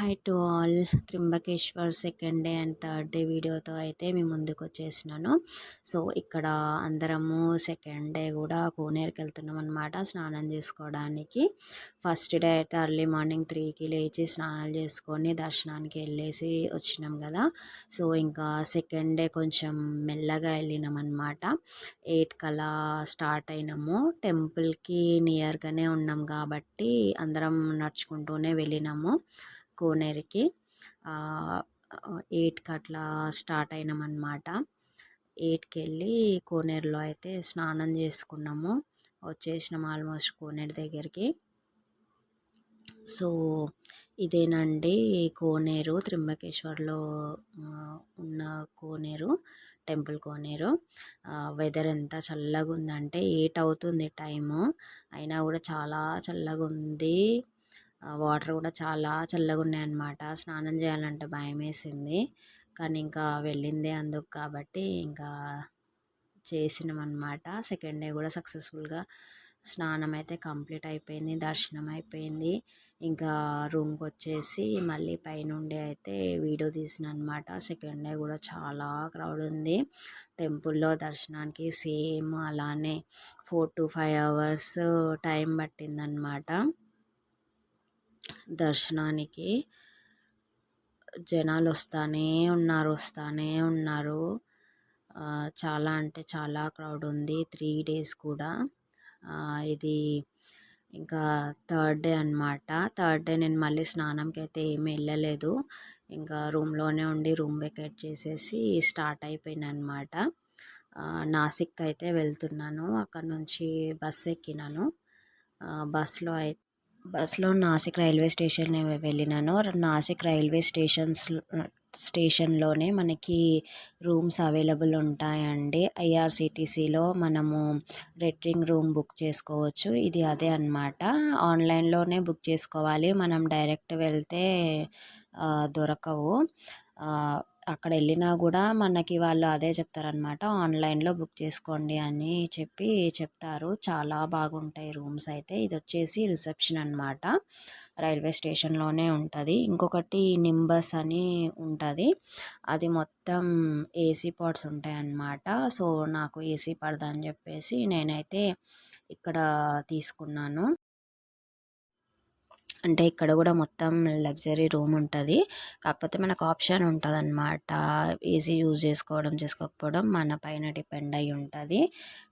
Hi to all Trimbakeshwar second day and third day వీడియోతో అయితే మేము ముందుకు వచ్చేసినాను. సో ఇక్కడ అందరము సెకండ్ డే కూడా కోనేరుకి వెళ్తున్నాం అనమాట స్నానం చేసుకోవడానికి. ఫస్ట్ డే అయితే అర్లీ మార్నింగ్ త్రీకి లేచి స్నానాలు చేసుకొని దర్శనానికి వెళ్ళేసి వచ్చినాం కదా. సో ఇంకా సెకండ్ డే కొంచెం మెల్లగా వెళ్ళినాం అనమాట ఎయిట్ కలా స్టార్ట్ అయినాము. టెంపుల్కి నియర్గానే ఉన్నాం కాబట్టి అందరం నడుచుకుంటూనే వెళ్ళినాము. కోనేరుకి ఎయిట్కి అట్లా స్టార్ట్ అయినాం ఎయిట్కి వెళ్ళి కోనేరులో అయితే స్నానం చేసుకున్నాము. వచ్చేసినాం ఆల్మోస్ట్ కోనేరు దగ్గరికి. సో ఇదేనండి కోనేరు త్రింబకేశ్వర్లో ఉన్న కోనేరు టెంపుల్ కోనేరు. వెదర్ ఎంత చల్లగా ఉందంటే ఎయిట్ అవుతుంది టైము. అయినా కూడా చాలా చల్లగా ఉంది వాటర్ కూడా చాలా చల్లగా ఉన్నాయన్నమాట. స్నానం చేయాలంటే భయం వేసింది కానీ ఇంకా వెళ్ళిందే అందుకు కాబట్టి ఇంకా చేసినాం అనమాట సెకండ్ డే కూడా సక్సెస్ఫుల్గా స్నానం అయితే కంప్లీట్ అయిపోయింది దర్శనం అయిపోయింది ఇంకా రూమ్కి వచ్చేసి మళ్ళీ పైనుండి అయితే వీడియో తీసిన అనమాట సెకండ్ డే కూడా చాలా క్రౌడ్ ఉంది. టెంపుల్లో దర్శనానికి సేమ్ అలానే four to five hours time పట్టిందనమాట దర్శనానికి జనాలు వస్తూనే ఉన్నారు వస్తూనే ఉన్నారు. చాలా అంటే చాలా క్రౌడ్ ఉంది త్రీ డేస్ కూడా. ఇది ఇంకా థర్డ్ డే అనమాట థర్డ్ డే నేను మళ్ళీ స్నానంకి అయితే ఏమీ వెళ్ళలేదు. ఇంకా రూమ్లోనే ఉండి రూమ్ వెకేట్ చేసేసి స్టార్ట్ అయిపోయిన అనమాట నాసిక్ అయితే వెళ్తున్నాను. అక్కడ నుంచి బస్ ఎక్కినాను. బస్లో అయితే బస్లో నాసిక్ రైల్వే స్టేషన్ వెళ్ళినాను. నాసిక్ రైల్వే స్టేషన్స్ స్టేషన్లోనే మనకి రూమ్స్ అవైలబుల్ ఉంటాయండి. ఐఆర్సిటీసీలో మనము రెట్రింగ్ రూమ్ బుక్ చేసుకోవచ్చు. ఇది అదే అనమాట ఆన్లైన్లోనే బుక్ చేసుకోవాలి. మనం డైరెక్ట్ వెళ్తే దొరకవు. అక్కడ వెళ్ళినా కూడా మనకి వాళ్ళు అదే చెప్తారనమాట ఆన్లైన్లో బుక్ చేసుకోండి అని చెప్పి చెప్తారు. చాలా బాగుంటాయి రూమ్స్ అయితే. ఇది వచ్చేసి రిసెప్షన్ అనమాట. రైల్వే స్టేషన్లోనే ఉంటుంది. ఇంకొకటి నింబస్ అని ఉంటుంది. అది మొత్తం ఏసీ పాడ్స్ ఉంటాయి అన్నమాట సో నాకు ఏసీ పడదని చెప్పేసి నేనైతే ఇక్కడ తీసుకున్నాను. అంటే ఇక్కడ కూడా మొత్తం లగ్జరీ రూమ్ ఉంటుంది. కాకపోతే మనకు ఆప్షన్ ఉంటుంది అనమాట ఈజీ యూజ్ చేసుకోవడం చేసుకోకపోవడం మన పైన డిపెండ్ అయి ఉంటుంది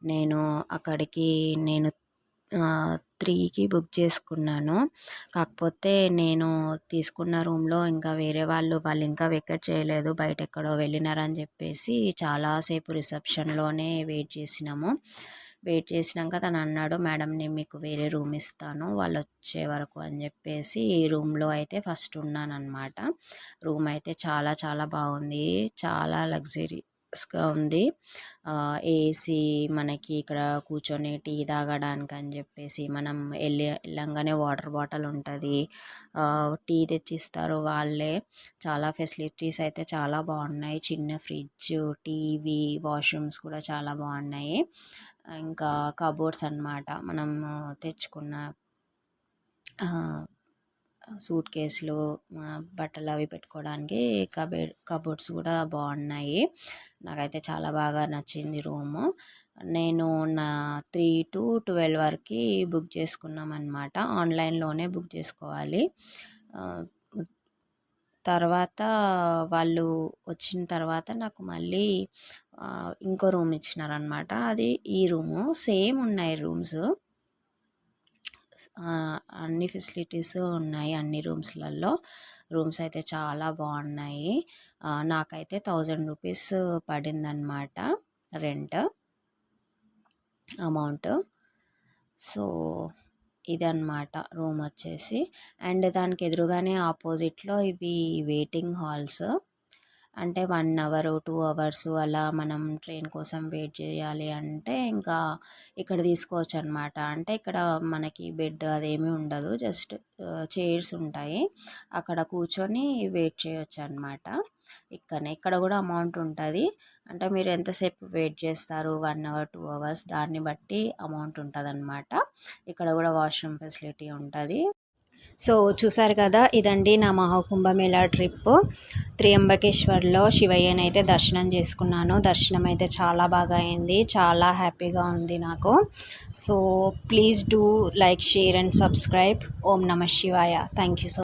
నేను అక్కడికి నేను త్రీకి బుక్ చేసుకున్నాను. కాకపోతే నేను తీసుకున్న రూమ్లో ఇంకా వేరే వాళ్ళు వాళ్ళు ఇంకా వెకెట్ చేయలేదు బయట ఎక్కడో వెళ్ళినారని చెప్పేసి చాలాసేపు రిసెప్షన్లోనే వెయిట్ చేసినాము. వెయిట్ చేసినాక తను అన్నాడు మేడం నేను మీకు వేరే రూమ్ ఇస్తాను వాళ్ళు వచ్చే వరకు అని చెప్పేసి ఈ రూమ్లో అయితే ఫస్ట్ ఉన్నానమాట రూమ్ అయితే చాలా చాలా బాగుంది చాలా లగ్జరీ లగ్జరీస్గా ఉంది. ఏసీ మనకి ఇక్కడ కూర్చొని టీ తాగడానికి అని చెప్పేసి మనం వెళ్ళి వెళ్ళంగానే వాటర్ బాటిల్ ఉంటుంది. టీ తెచ్చిస్తారు వాళ్ళే. చాలా ఫెసిలిటీస్ అయితే చాలా బాగున్నాయి. చిన్న ఫ్రిడ్జ్ టీవీ వాష్రూమ్స్ కూడా చాలా బాగున్నాయి. ఇంకా కబోర్డ్స్ అనమాట మనం తెచ్చుకున్న సూట్ కేసులు బట్టలు అవి పెట్టుకోవడానికి కబోర్డ్ కబోర్డ్స్ కూడా బాగున్నాయి. నాకైతే చాలా బాగా నచ్చింది రూము. నేను నా త్రీ టు ట్వెల్వ్ వరకు బుక్ చేసుకున్నాం అనమాట ఆన్లైన్లోనే బుక్ చేసుకోవాలి. తర్వాత వాళ్ళు వచ్చిన తర్వాత నాకు మళ్ళీ ఇంకో రూమ్ ఇచ్చినారనమాట అది ఈ రూము. సేమ్ ఉన్నాయి రూమ్స్. అన్ని ఫెసిలిటీస్ ఉన్నాయి అన్ని రూమ్స్లలో. రూమ్స్ అయితే చాలా బాగున్నాయి. నాకైతే థౌజండ్ రూపీస్ పడిందనమాట రెంట్ అమౌంట్. సో ఇదన్నమాట రూమ్ వచ్చేసి. అండ్ దానికి ఎదురుగానే ఆపోజిట్లో ఇవి వెయిటింగ్ హాల్స్. అంటే వన్ అవర్ టూ అవర్స్ అలా మనం ట్రైన్ కోసం వెయిట్ చేయాలి అంటే ఇంకా ఇక్కడ తీసుకోవచ్చు అనమాట అంటే ఇక్కడ మనకి బెడ్ అదేమీ ఉండదు జస్ట్ చైర్స్ ఉంటాయి. అక్కడ కూర్చొని వెయిట్ చేయొచ్చు అనమాట ఇక్కడనే ఇక్కడ కూడా అమౌంట్ ఉంటుంది. అంటే మీరు ఎంతసేపు వెయిట్ చేస్తారు? వన్ అవర్ టూ అవర్స్ దాన్ని బట్టి అమౌంట్ ఉంటుంది ఇక్కడ కూడా వాష్రూమ్ ఫెసిలిటీ ఉంటుంది. సో చూసారు కదా ఇదండి నా మహాకుంభమేళా ట్రిప్. త్రియంబకేశ్వర్లో శివయ్యని అయితే దర్శనం చేసుకున్నాను. దర్శనం అయితే చాలా బాగా అయింది. చాలా హ్యాపీగా ఉంది నాకు. So please do like share and subscribe. ఓం నమ శివాయ. Thank you so